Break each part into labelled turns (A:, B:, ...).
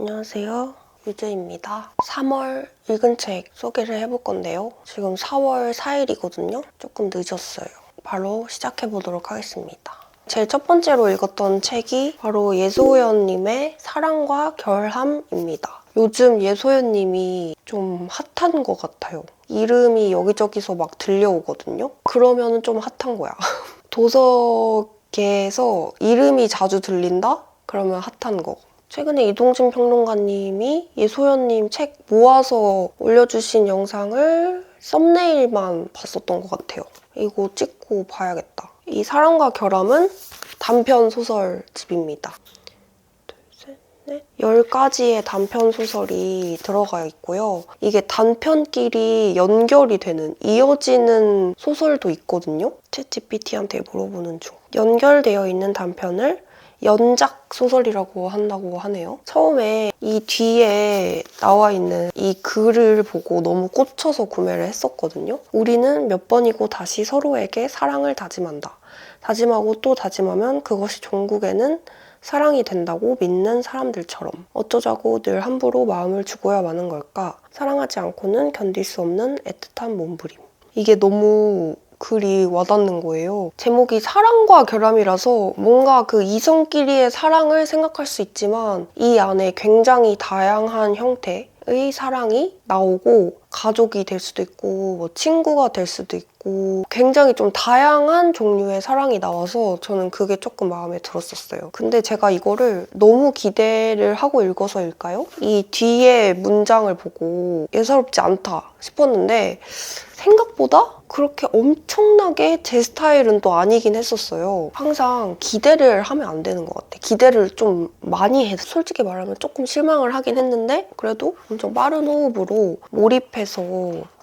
A: 안녕하세요. 유주입니다. 3월 읽은 책 소개를 해볼 건데요. 지금 4월 4일이거든요. 조금 늦었어요. 바로 시작해보도록 하겠습니다. 제일 첫 번째로 읽었던 책이 바로 예소연님의 사랑과 결함입니다. 요즘 예소연님이 좀 핫한 것 같아요. 이름이 여기저기서 막 들려오거든요. 그러면 좀 핫한 거야. 도서계에서 이름이 자주 들린다? 그러면 핫한 거. 최근에 이동진 평론가님이 예소연님 책 모아서 올려주신 영상을 썸네일만 봤었던 것 같아요. 이거 찍고 봐야겠다. 이 사랑과 결함은 단편 소설집입니다. 둘, 셋, 넷. 10가지의 단편 소설이 들어가 있고요. 이게 단편끼리 연결이 되는, 이어지는 소설도 있거든요. 챗 GPT한테 물어보는 중. 연결되어 있는 단편을 연작 소설이라고 한다고 하네요. 처음에 이 뒤에 나와 있는 이 글을 보고 너무 꽂혀서 구매를 했었거든요. 우리는 몇 번이고 다시 서로에게 사랑을 다짐한다. 다짐하고 또 다짐하면 그것이 종국에는 사랑이 된다고 믿는 사람들처럼 어쩌자고 늘 함부로 마음을 주고야 마는 걸까? 사랑하지 않고는 견딜 수 없는 애틋한 몸부림. 이게 너무 글이 와닿는 거예요. 제목이 사랑과 결함이라서 뭔가 그 이성끼리의 사랑을 생각할 수 있지만 이 안에 굉장히 다양한 형태의 사랑이 나오고 가족이 될 수도 있고 뭐 친구가 될 수도 있고 굉장히 좀 다양한 종류의 사랑이 나와서 저는 그게 조금 마음에 들었었어요. 근데 제가 이거를 너무 기대를 하고 읽어서일까요? 이 뒤에 문장을 보고 예사롭지 않다 싶었는데 생각보다 그렇게 엄청나게 제 스타일은 또 아니긴 했었어요. 항상 기대를 하면 안 되는 것 같아. 기대를 좀 많이 해서 솔직히 말하면 조금 실망을 하긴 했는데 그래도 엄청 빠른 호흡으로 몰입해서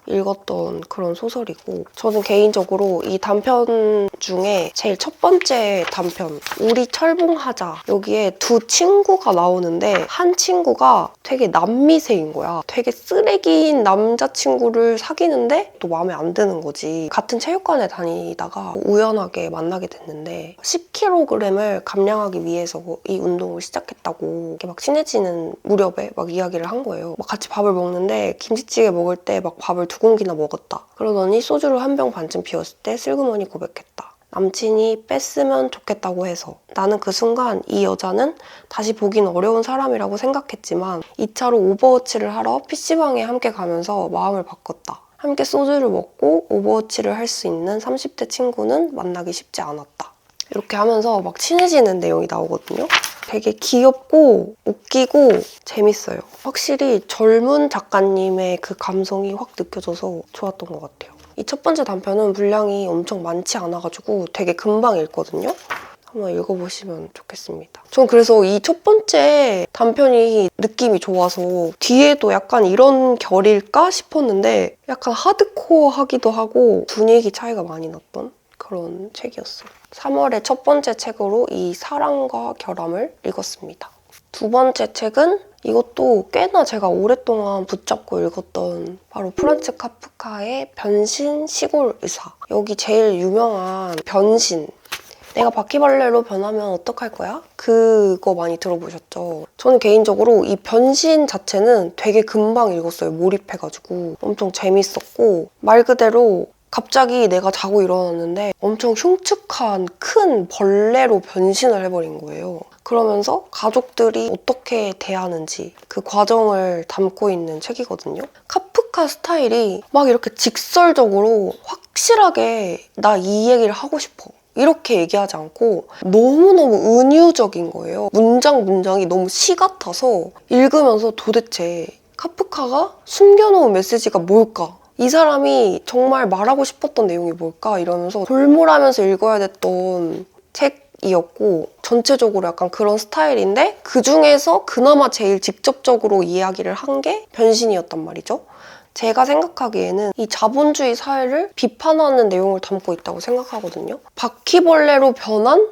A: 읽었던 그런 소설이고 저는 개인적으로 이 단편 중에 제일 첫 번째 단편 우리 철봉하자 여기에 두 친구가 나오는데 한 친구가 되게 남미세인 거야. 되게 쓰레기인 남자친구를 사귀는데 또 마음에 안 드는 거지. 같은 체육관에 다니다가 우연하게 만나게 됐는데 10kg을 감량하기 위해서 이 운동을 시작했다고 이렇게 막 친해지는 무렵에 막 이야기를 한 거예요. 막 같이 밥을 먹는데 김치찌개 먹을 때 막 밥을 두 공기나 먹었다. 그러더니 소주를 한 병 반쯤 비웠을 때 슬그머니 고백했다. 남친이 뺐으면 좋겠다고 해서 나는 그 순간 이 여자는 다시 보긴 어려운 사람이라고 생각했지만 2차로 오버워치를 하러 PC방에 함께 가면서 마음을 바꿨다. 함께 소주를 먹고 오버워치를 할 수 있는 30대 친구는 만나기 쉽지 않았다. 이렇게 하면서 막 친해지는 내용이 나오거든요. 되게 귀엽고 웃기고 재밌어요. 확실히 젊은 작가님의 그 감성이 확 느껴져서 좋았던 것 같아요. 이 첫 번째 단편은 분량이 엄청 많지 않아가지고 되게 금방 읽거든요. 한번 읽어보시면 좋겠습니다. 전 그래서 이 첫 번째 단편이 느낌이 좋아서 뒤에도 약간 이런 결일까 싶었는데 약간 하드코어하기도 하고 분위기 차이가 많이 났던 그런 책이었어요. 3월의 첫 번째 책으로 이 사랑과 결함을 읽었습니다. 두 번째 책은 이것도 꽤나 제가 오랫동안 붙잡고 읽었던 바로 프란츠 카프카의 변신 시골 의사. 여기 제일 유명한 변신. 내가 바퀴벌레로 변하면 어떡할 거야? 그거 많이 들어보셨죠? 저는 개인적으로 이 변신 자체는 되게 금방 읽었어요. 몰입해가지고. 엄청 재밌었고, 말 그대로 갑자기 내가 자고 일어났는데 엄청 흉측한 큰 벌레로 변신을 해버린 거예요. 그러면서 가족들이 어떻게 대하는지 그 과정을 담고 있는 책이거든요. 카프카 스타일이 막 이렇게 직설적으로 확실하게 나 이 얘기를 하고 싶어. 이렇게 얘기하지 않고 너무너무 은유적인 거예요. 문장 문장이 너무 시 같아서 읽으면서 도대체 카프카가 숨겨놓은 메시지가 뭘까? 이 사람이 정말 말하고 싶었던 내용이 뭘까? 이러면서 골몰하면서 읽어야 됐던 책이었고 전체적으로 약간 그런 스타일인데 그 중에서 그나마 제일 직접적으로 이야기를 한 게 변신이었단 말이죠. 제가 생각하기에는 이 자본주의 사회를 비판하는 내용을 담고 있다고 생각하거든요. 바퀴벌레로 변한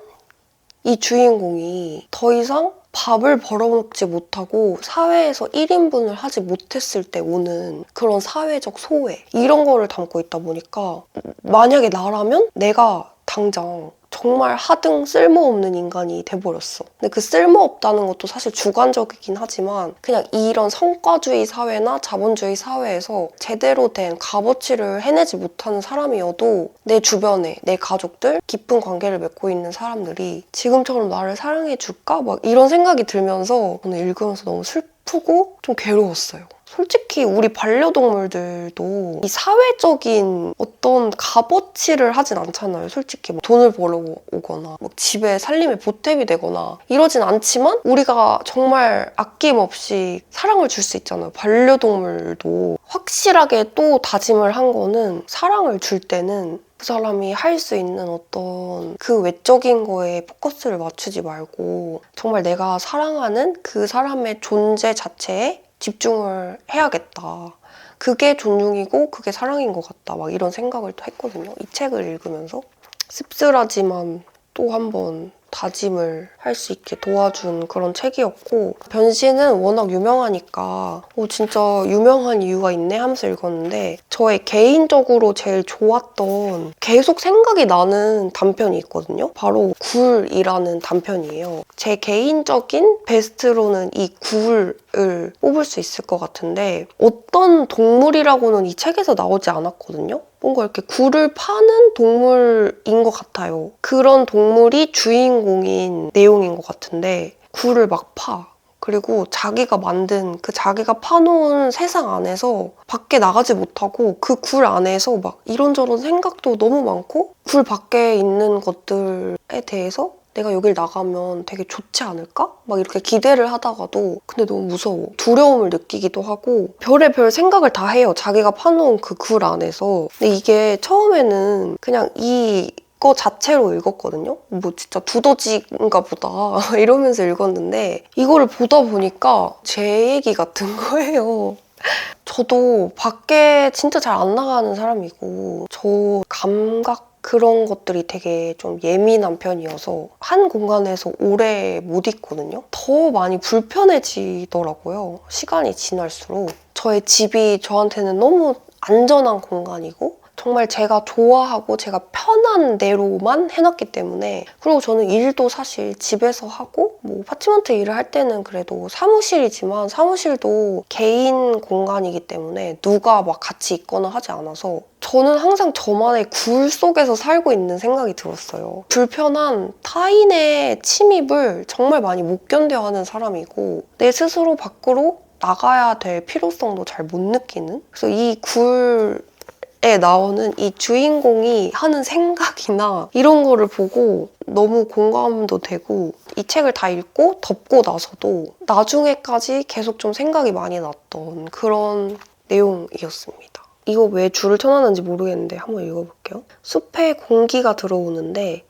A: 이 주인공이 더 이상 밥을 벌어먹지 못하고 사회에서 1인분을 하지 못했을 때 오는 그런 사회적 소외 이런 거를 담고 있다 보니까 만약에 나라면 내가 당장 정말 하등 쓸모없는 인간이 돼버렸어. 근데 그 쓸모없다는 것도 사실 주관적이긴 하지만 그냥 이런 성과주의 사회나 자본주의 사회에서 제대로 된 값어치를 해내지 못하는 사람이어도 내 주변에 내 가족들 깊은 관계를 맺고 있는 사람들이 지금처럼 나를 사랑해줄까? 막 이런 생각이 들면서 오늘 읽으면서 너무 슬프고 좀 괴로웠어요. 솔직히 우리 반려동물들도 이 사회적인 어떤 값어치를 하진 않잖아요. 솔직히 뭐 돈을 벌어 오거나 뭐 집에 살림에 보탬이 되거나 이러진 않지만 우리가 정말 아낌없이 사랑을 줄 수 있잖아요. 반려동물도 확실하게 또 다짐을 한 거는 사랑을 줄 때는 그 사람이 할 수 있는 어떤 그 외적인 거에 포커스를 맞추지 말고 정말 내가 사랑하는 그 사람의 존재 자체에 집중을 해야겠다. 그게 존중이고 그게 사랑인 것 같다. 막 이런 생각을 또 했거든요. 이 책을 읽으면서. 씁쓸하지만 또 한 번 다짐을 할 수 있게 도와준 그런 책이었고 변신은 워낙 유명하니까 오 진짜 유명한 이유가 있네 하면서 읽었는데 저의 개인적으로 제일 좋았던 계속 생각이 나는 단편이 있거든요. 바로 굴이라는 단편이에요. 제 개인적인 베스트로는 이 굴 을 뽑을 수 있을 것 같은데 어떤 동물이라고는 이 책에서 나오지 않았거든요. 뭔가 이렇게 굴을 파는 동물인 것 같아요. 그런 동물이 주인공인 내용인 것 같은데 굴을 막 파. 그리고 자기가 만든 그 자기가 파놓은 세상 안에서 밖에 나가지 못하고 그 굴 안에서 막 이런저런 생각도 너무 많고 굴 밖에 있는 것들에 대해서 내가 여길 나가면 되게 좋지 않을까? 막 이렇게 기대를 하다가도 근데 너무 무서워. 두려움을 느끼기도 하고 별의별 생각을 다 해요. 자기가 파놓은 그굴 안에서. 근데 이게 처음에는 그냥 이거 자체로 읽었거든요. 뭐 진짜 두더지인가 보다 이러면서 읽었는데 이거를 보다 보니까 제 얘기 같은 거예요. 저도 밖에 진짜 잘 안 나가는 사람이고 저 감각 그런 것들이 되게 좀 예민한 편이어서 한 공간에서 오래 못 있거든요. 더 많이 불편해지더라고요. 시간이 지날수록. 저의 집이 저한테는 너무 안전한 공간이고 정말 제가 좋아하고 제가 편한 대로만 해놨기 때문에 그리고 저는 일도 사실 집에서 하고 뭐 파티먼트 일을 할 때는 그래도 사무실이지만 사무실도 개인 공간이기 때문에 누가 막 같이 있거나 하지 않아서 저는 항상 저만의 굴 속에서 살고 있는 생각이 들었어요. 불편한 타인의 침입을 정말 많이 못 견뎌하는 사람이고 내 스스로 밖으로 나가야 될 필요성도 잘 못 느끼는 그래서 이 굴 에 나오는 이 주인공이 하는 생각이나 이런 거를 보고 너무 공감도 되고 이 책을 다 읽고 덮고 나서도 나중에까지 계속 좀 생각이 많이 났던 그런 내용이었습니다. 이거 왜 줄을 쳐놨는지 모르겠는데 한번 읽어볼게요. 숲에 공기가 들어오는데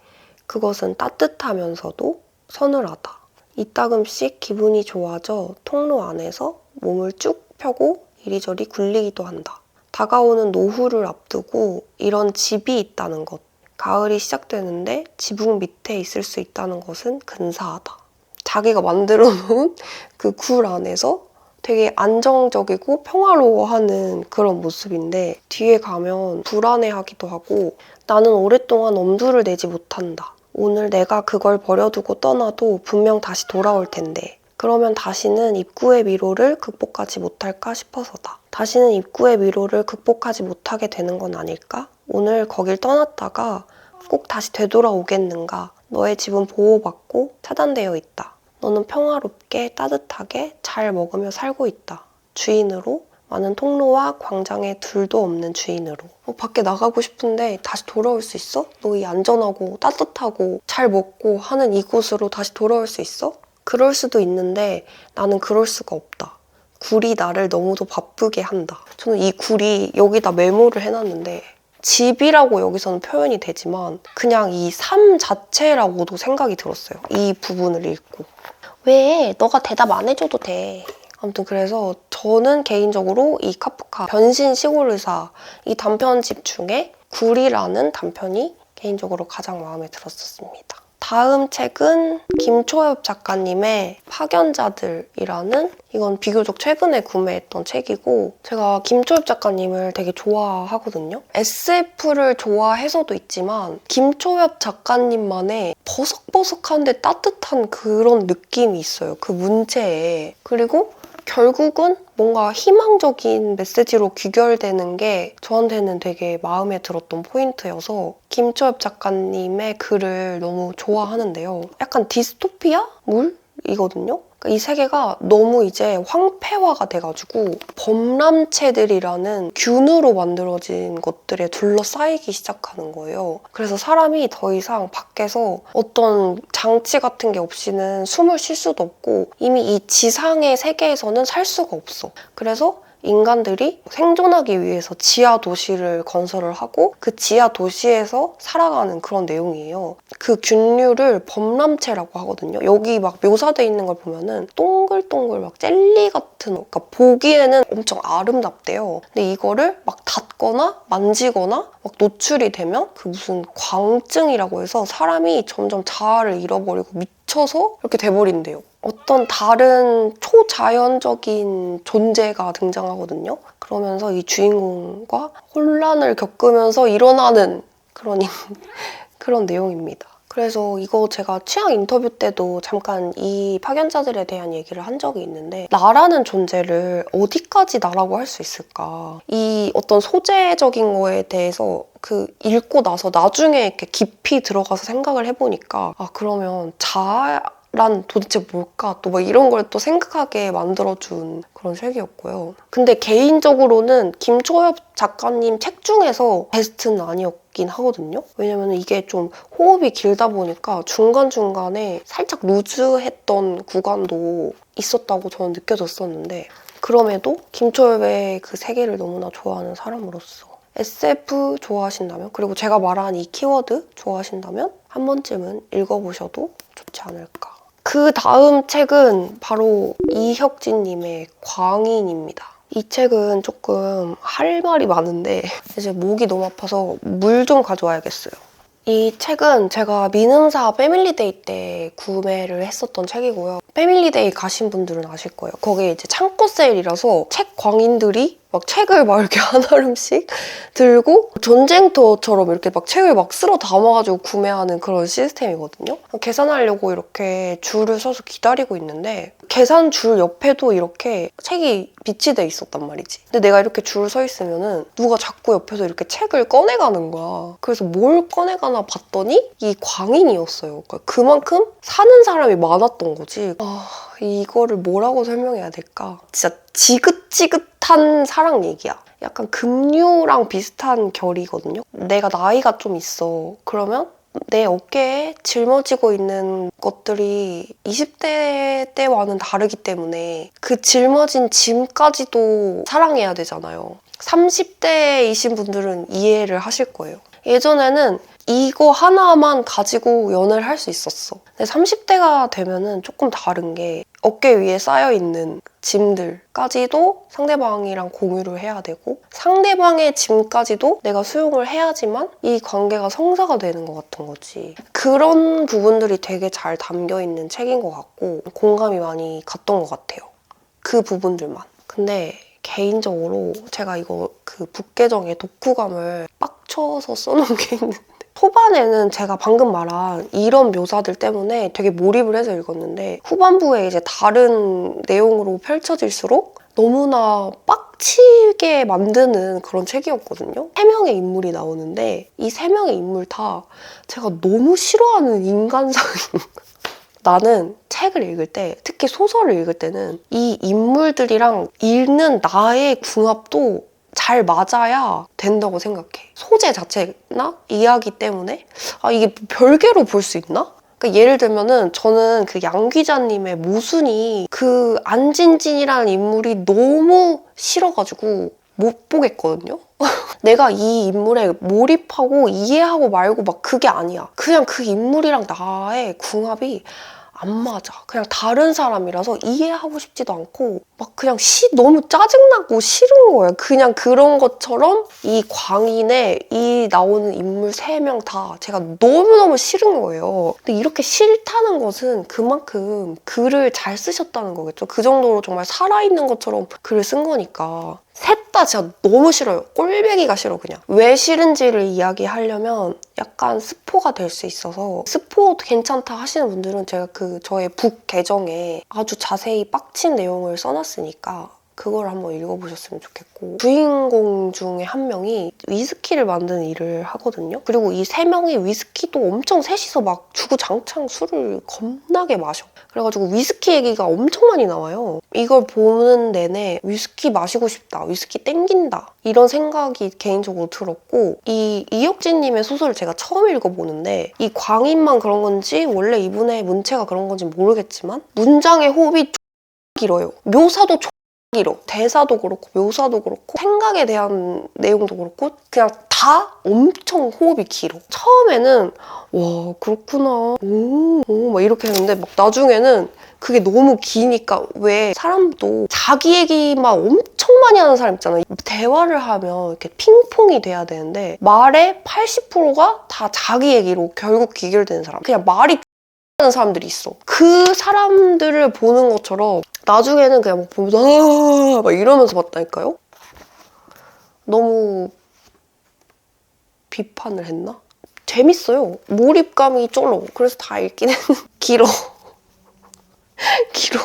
A: 그것은 따뜻하면서도 서늘하다. 이따금씩 기분이 좋아져 통로 안에서 몸을 쭉 펴고 이리저리 굴리기도 한다. 다가오는 노후를 앞두고 이런 집이 있다는 것. 가을이 시작되는데 지붕 밑에 있을 수 있다는 것은 근사하다. 자기가 만들어 놓은 그 굴 안에서 되게 안정적이고 평화로워하는 그런 모습인데 뒤에 가면 불안해하기도 하고 나는 오랫동안 엄두를 내지 못한다. 오늘 내가 그걸 버려두고 떠나도 분명 다시 돌아올 텐데 그러면 다시는 입구의 미로를 극복하지 못할까 싶어서다. 다시는 입구의 미로를 극복하지 못하게 되는 건 아닐까? 오늘 거길 떠났다가 꼭 다시 되돌아오겠는가? 너의 집은 보호받고 차단되어 있다. 너는 평화롭게 따뜻하게 잘 먹으며 살고 있다. 주인으로 많은 통로와 광장에 둘도 없는 주인으로. 어, 밖에 나가고 싶은데 다시 돌아올 수 있어? 너 이 안전하고 따뜻하고 잘 먹고 하는 이곳으로 다시 돌아올 수 있어? 그럴 수도 있는데 나는 그럴 수가 없다. 굴이 나를 너무도 바쁘게 한다. 저는 이 굴이 여기다 메모를 해놨는데 집이라고 여기서는 표현이 되지만 그냥 이 삶 자체라고도 생각이 들었어요. 이 부분을 읽고. 왜? 너가 대답 안 해줘도 돼. 아무튼 그래서 저는 개인적으로 이 카프카 변신 시골의사 이 단편집 중에 굴이라는 단편이 개인적으로 가장 마음에 들었었습니다. 다음 책은 김초엽 작가님의 파견자들이라는 이건 비교적 최근에 구매했던 책이고 제가 김초엽 작가님을 되게 좋아하거든요. SF를 좋아해서도 있지만 김초엽 작가님만의 버석버석한데 따뜻한 그런 느낌이 있어요. 그 문체에. 그리고 결국은 뭔가 희망적인 메시지로 귀결되는 게 저한테는 되게 마음에 들었던 포인트여서 김초엽 작가님의 글을 너무 좋아하는데요. 약간 디스토피아? 물 이거든요. 그러니까 이 세계가 너무 이제 황폐화가 돼가지고 범람체들이라는 균으로 만들어진 것들에 둘러싸이기 시작하는 거예요. 그래서 사람이 더 이상 밖에서 어떤 장치 같은 게 없이는 숨을 쉴 수도 없고 이미 이 지상의 세계에서는 살 수가 없어. 그래서 인간들이 생존하기 위해서 지하 도시를 건설을 하고 그 지하 도시에서 살아가는 그런 내용이에요. 그 균류를 범람체라고 하거든요. 여기 막 묘사돼 있는 걸 보면은 동글동글 막 젤리 같은 그러니까 보기에는 엄청 아름답대요. 근데 이거를 막 닿거나 만지거나 막 노출이 되면 그 무슨 광증이라고 해서 사람이 점점 자아를 잃어버리고 미쳐서 이렇게 돼버린대요. 어떤 다른 초자연적인 존재가 등장하거든요. 그러면서 이 주인공과 혼란을 겪으면서 일어나는 그런, 그런 내용입니다. 그래서 이거 제가 취향 인터뷰 때도 잠깐 이 파견자들에 대한 얘기를 한 적이 있는데 나라는 존재를 어디까지 나라고 할 수 있을까? 이 어떤 소재적인 거에 대해서 그 읽고 나서 나중에 이렇게 깊이 들어가서 생각을 해보니까 아 그러면 자아 란 도대체 뭘까? 또막 이런 걸 또 생각하게 만들어준 그런 책이었고요. 근데 개인적으로는 김초엽 작가님 책 중에서 베스트는 아니었긴 하거든요. 왜냐면 이게 좀 호흡이 길다 보니까 중간중간에 살짝 루즈했던 구간도 있었다고 저는 느껴졌었는데 그럼에도 김초엽의 그 세계를 너무나 좋아하는 사람으로서 SF 좋아하신다면 그리고 제가 말한 이 키워드 좋아하신다면 한 번쯤은 읽어보셔도 좋지 않을까. 그 다음 책은 바로 이혁진님의 광인입니다. 이 책은 조금 할 말이 많은데 이제 목이 너무 아파서 물 좀 가져와야겠어요. 이 책은 제가 민음사 패밀리데이 때 구매를 했었던 책이고요. 패밀리데이 가신 분들은 아실 거예요. 거기에 이제 창고 세일이라서 책 광인들이 막 책을 막 이렇게 한 알음씩 들고 전쟁터처럼 이렇게 막 책을 막 쓸어 담아가지고 구매하는 그런 시스템이거든요. 계산하려고 이렇게 줄을 서서 기다리고 있는데 계산 줄 옆에도 이렇게 책이 비치돼 있었단 말이지. 근데 내가 이렇게 줄 서 있으면은 누가 자꾸 옆에서 이렇게 책을 꺼내가는 거야. 그래서 뭘 꺼내가나 봤더니 이 광인이었어요. 그러니까 그만큼 사는 사람이 많았던 거지. 아 이거를 뭐라고 설명해야 될까? 진짜 지긋지긋한 사랑 얘기야. 약간 금류랑 비슷한 결이거든요. 내가 나이가 좀 있어. 그러면 내 어깨에 짊어지고 있는 것들이 20대 때와는 다르기 때문에 그 짊어진 짐까지도 사랑해야 되잖아요. 30대이신 분들은 이해를 하실 거예요. 예전에는 이거 하나만 가지고 연애를 할 수 있었어. 근데 30대가 되면은 조금 다른 게 어깨 위에 쌓여있는 짐들까지도 상대방이랑 공유를 해야 되고 상대방의 짐까지도 내가 수용을 해야지만 이 관계가 성사가 되는 것 같은 거지. 그런 부분들이 되게 잘 담겨있는 책인 것 같고 공감이 많이 갔던 것 같아요. 그 부분들만. 근데 개인적으로 제가 이거 그 북계정에 독후감을 빡쳐서 써놓은 게 있는데 초반에는 제가 방금 말한 이런 묘사들 때문에 되게 몰입을 해서 읽었는데 후반부에 이제 다른 내용으로 펼쳐질수록 너무나 빡치게 만드는 그런 책이었거든요. 세 명의 인물이 나오는데 이 세 명의 인물 다 제가 너무 싫어하는 인간상인 나는 책을 읽을 때, 특히 소설을 읽을 때는 이 인물들이랑 읽는 나의 궁합도 잘 맞아야 된다고 생각해. 소재 자체나 이야기 때문에 아 이게 별개로 볼 수 있나? 그러니까 예를 들면은 저는 그 양 기자님의 모순이 그 안진진이라는 인물이 너무 싫어가지고 못 보겠거든요. 내가 이 인물에 몰입하고 이해하고 말고 막 그게 아니야. 그냥 그 인물이랑 나의 궁합이 안 맞아. 그냥 다른 사람이라서 이해하고 싶지도 않고 막 그냥 시 너무 짜증나고 싫은 거예요. 그냥 그런 것처럼 이 광인에 이 나오는 인물 세 명 다 제가 너무너무 싫은 거예요. 근데 이렇게 싫다는 것은 그만큼 글을 잘 쓰셨다는 거겠죠. 그 정도로 정말 살아있는 것처럼 글을 쓴 거니까. 셋 다 진짜 너무 싫어요. 꼴배기가 싫어 그냥. 왜 싫은지를 이야기하려면 약간 스포가 될 수 있어서 스포 괜찮다 하시는 분들은 제가 그 저의 북 계정에 아주 자세히 빡친 내용을 써놨으니까 그걸 한번 읽어보셨으면 좋겠고 주인공 중에 한 명이 위스키를 만드는 일을 하거든요. 그리고 이 세 명이 위스키도 엄청 셋이서 막 주구장창 술을 겁나게 마셔. 그래가지고 위스키 얘기가 엄청 많이 나와요. 이걸 보는 내내 위스키 마시고 싶다, 위스키 땡긴다 이런 생각이 개인적으로 들었고 이 이혁진님의 소설을 제가 처음 읽어보는데 이 광인만 그런 건지 원래 이분의 문체가 그런 건지 모르겠지만 문장의 호흡이 길어요. 묘사도 길어. 대사도 그렇고 묘사도 그렇고 생각에 대한 내용도 그렇고 그냥 다 엄청 호흡이 길어. 처음에는 와 그렇구나 오막 이렇게 했는데 막 나중에는 그게 너무 기니까 왜 사람도 자기 얘기만 엄청 많이 하는 사람 있잖아요. 대화를 하면 이렇게 핑퐁이 돼야 되는데 말의 80%가 다 자기 얘기로 결국 귀결되는 사람. 그냥 말이 하는 사람들이 있어. 그 사람들을 보는 것처럼 나중에는 그냥 막 보면서 아, 막 이러면서 봤다니까요. 너무 비판을 했나? 재밌어요. 몰입감이 쩔어. 그래서 다 했는데 길어. 길어.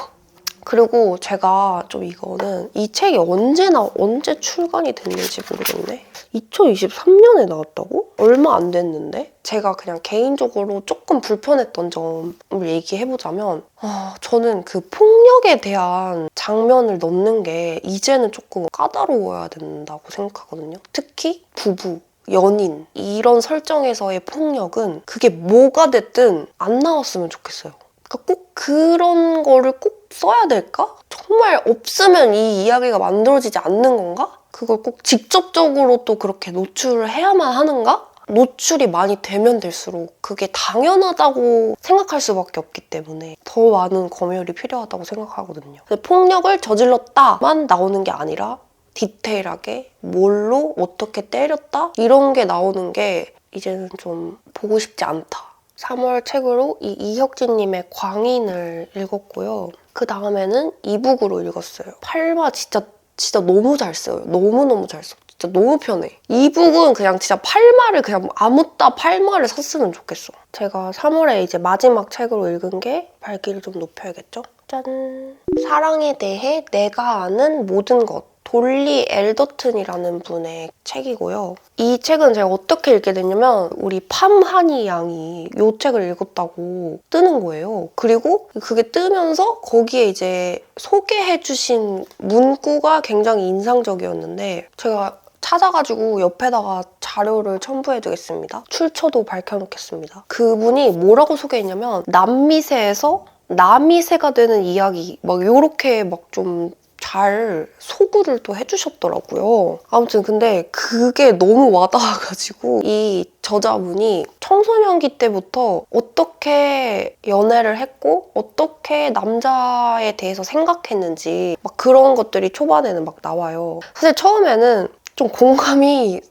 A: 그리고 제가 좀 이거는 이 책이 언제나 언제 출간이 됐는지 모르겠네. 2023년에 나왔다고? 얼마 안 됐는데? 제가 그냥 개인적으로 조금 불편했던 점을 얘기해보자면 아, 저는 그 폭력에 대한 장면을 넣는 게 이제는 조금 까다로워야 된다고 생각하거든요. 특히 부부, 연인 이런 설정에서의 폭력은 그게 뭐가 됐든 안 나왔으면 좋겠어요. 그러니까 꼭 그런 거를 꼭 써야 될까? 정말 없으면 이 이야기가 만들어지지 않는 건가? 그걸 꼭 직접적으로 또 그렇게 노출을 해야만 하는가? 노출이 많이 되면 될수록 그게 당연하다고 생각할 수밖에 없기 때문에 더 많은 검열이 필요하다고 생각하거든요. 폭력을 저질렀다만 나오는 게 아니라 디테일하게 뭘로 어떻게 때렸다 이런 게 나오는 게 이제는 좀 보고 싶지 않다. 3월 책으로 이 이혁진님의 광인을 읽었고요. 그 다음에는 이북으로 읽었어요. 팔마 진짜 진짜 너무 잘 써요. 너무너무 잘 써. 진짜 너무 편해. 이북은 그냥 진짜 팔마를 그냥 아무따 팔마를 샀으면 좋겠어. 제가 3월에 이제 마지막 책으로 읽은 게 발길을 좀 높여야겠죠? 짠! 사랑에 대해 내가 아는 모든 것. 돌리 엘더튼이라는 분의 책이고요. 이 책은 제가 어떻게 읽게 됐냐면 우리 팜하니 양이 이 책을 읽었다고 뜨는 거예요. 그리고 그게 뜨면서 거기에 이제 소개해 주신 문구가 굉장히 인상적이었는데 제가 찾아가지고 옆에다가 자료를 첨부해두겠습니다. 출처도 밝혀놓겠습니다. 그분이 뭐라고 소개했냐면 남미세에서 남이세가 되는 이야기 막 요렇게 막 좀 잘 소구를 또 해주셨더라고요. 아무튼 근데 그게 너무 와닿아가지고 이 저자분이 청소년기 때부터 어떻게 연애를 했고 어떻게 남자에 대해서 생각했는지 막 그런 것들이 초반에는 막 나와요. 사실 처음에는 좀 공감이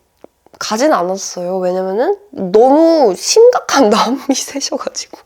A: 가진 않았어요. 왜냐면은 너무 심각한 남미세셔가지고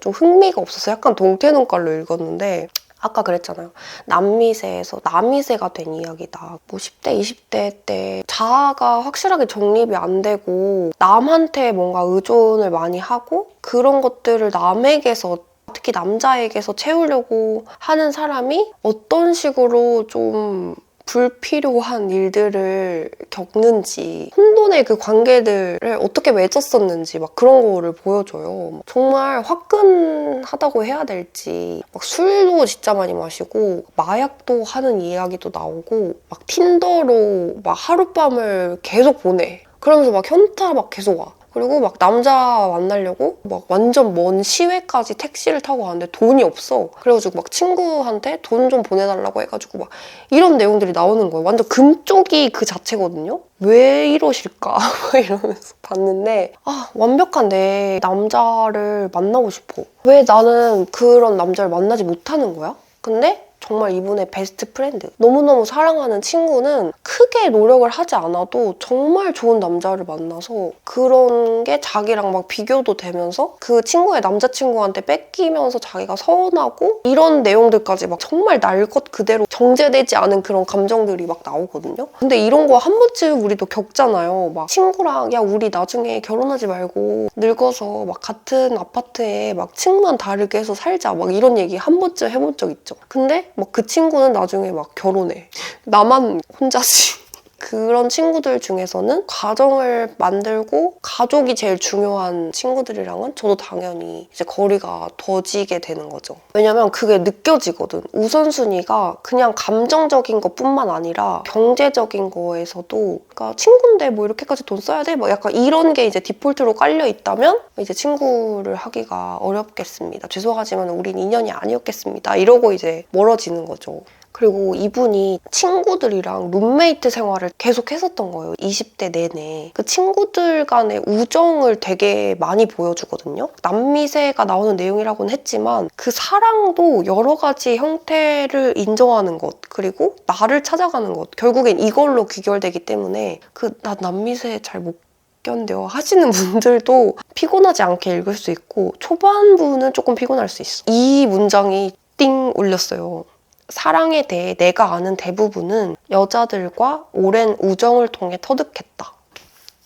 A: 좀 흥미가 없어서 약간 동태눈깔로 읽었는데 아까 그랬잖아요. 남미세에서 남미세가 된 이야기다. 뭐 10대, 20대 때 자아가 확실하게 정립이 안 되고 남한테 뭔가 의존을 많이 하고 그런 것들을 남에게서 특히 남자에게서 채우려고 하는 사람이 어떤 식으로 좀 불필요한 일들을 겪는지 혼돈의 그 관계들을 어떻게 맺었었는지 막 그런 거를 보여줘요. 정말 화끈하다고 해야 될지 막 술도 진짜 많이 마시고 마약도 하는 이야기도 나오고 막 틴더로 막 하룻밤을 계속 보내. 그러면서 막 현타 막 계속 와. 그리고 막 남자 만나려고 막 완전 먼 시외까지 택시를 타고 가는데 돈이 없어. 그래가지고 막 친구한테 돈 좀 보내달라고 해가지고 막 이런 내용들이 나오는 거예요. 완전 금쪽이 그 자체거든요. 왜 이러실까? 막 이러면서 봤는데 아 완벽한 내 남자를 만나고 싶어. 왜 나는 그런 남자를 만나지 못하는 거야? 근데 정말 이분의 베스트 프렌드. 너무너무 사랑하는 친구는 크게 노력을 하지 않아도 정말 좋은 남자를 만나서 그런 게 자기랑 막 비교도 되면서 그 친구의 남자친구한테 뺏기면서 자기가 서운하고 이런 내용들까지 막 정말 날 것 그대로 정제되지 않은 그런 감정들이 막 나오거든요. 근데 이런 거 한 번쯤 우리도 겪잖아요. 막 친구랑 야 우리 나중에 결혼하지 말고 늙어서 막 같은 아파트에 막 층만 다르게 해서 살자 막 이런 얘기 한 번쯤 해본 적 있죠. 근데 막 그 친구는 나중에 막 결혼해. 나만 혼자지. 그런 친구들 중에서는 가정을 만들고 가족이 제일 중요한 친구들이랑은 저도 당연히 이제 거리가 더지게 되는 거죠. 왜냐면 그게 느껴지거든. 우선순위가 그냥 감정적인 것 뿐만 아니라 경제적인 거에서도 그러니까 친구인데 뭐 이렇게까지 돈 써야 돼? 뭐 약간 이런 게 이제 디폴트로 깔려 있다면 이제 친구를 하기가 어렵겠습니다. 죄송하지만 우린 인연이 아니었겠습니다. 이러고 이제 멀어지는 거죠. 그리고 이분이 친구들이랑 룸메이트 생활을 계속 했었던 거예요. 20대 내내. 그 친구들 간의 우정을 되게 많이 보여주거든요. 남미세가 나오는 내용이라고는 했지만 그 사랑도 여러 가지 형태를 인정하는 것, 그리고 나를 찾아가는 것. 결국엔 이걸로 귀결되기 때문에 그 나 남미세 잘못 견뎌 하시는 분들도 피곤하지 않게 읽을 수 있고 초반부는 조금 피곤할 수 있어. 이 문장이 띵 울렸어요. 사랑에 대해 내가 아는 대부분은 여자들과 오랜 우정을 통해 터득했다.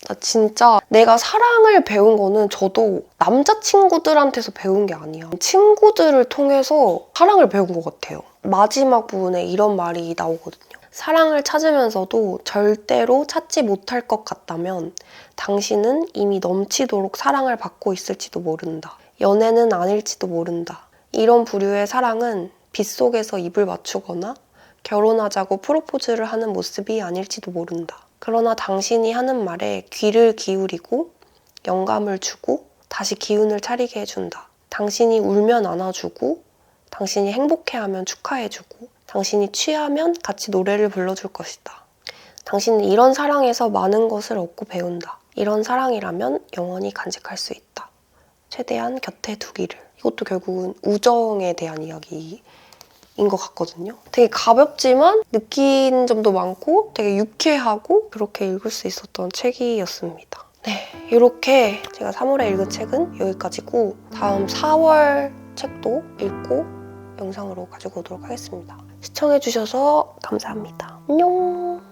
A: 나 진짜 내가 사랑을 배운 거는 저도 남자친구들한테서 배운 게 아니야. 친구들을 통해서 사랑을 배운 것 같아요. 마지막 부분에 이런 말이 나오거든요. 사랑을 찾으면서도 절대로 찾지 못할 것 같다면 당신은 이미 넘치도록 사랑을 받고 있을지도 모른다. 연애는 아닐지도 모른다. 이런 부류의 사랑은 빗속에서 입을 맞추거나 결혼하자고 프로포즈를 하는 모습이 아닐지도 모른다. 그러나 당신이 하는 말에 귀를 기울이고 영감을 주고 다시 기운을 차리게 해준다. 당신이 울면 안아주고 당신이 행복해하면 축하해주고 당신이 취하면 같이 노래를 불러줄 것이다. 당신은 이런 사랑에서 많은 것을 얻고 배운다. 이런 사랑이라면 영원히 간직할 수 있다. 최대한 곁에 두기를. 이것도 결국은 우정에 대한 이야기인 것 같거든요. 되게 가볍지만 느낀 점도 많고 되게 유쾌하고 그렇게 읽을 수 있었던 책이었습니다. 네, 이렇게 제가 3월에 읽은 책은 여기까지고 다음 4월 책도 읽고 영상으로 가지고 오도록 하겠습니다. 시청해주셔서 감사합니다. 안녕!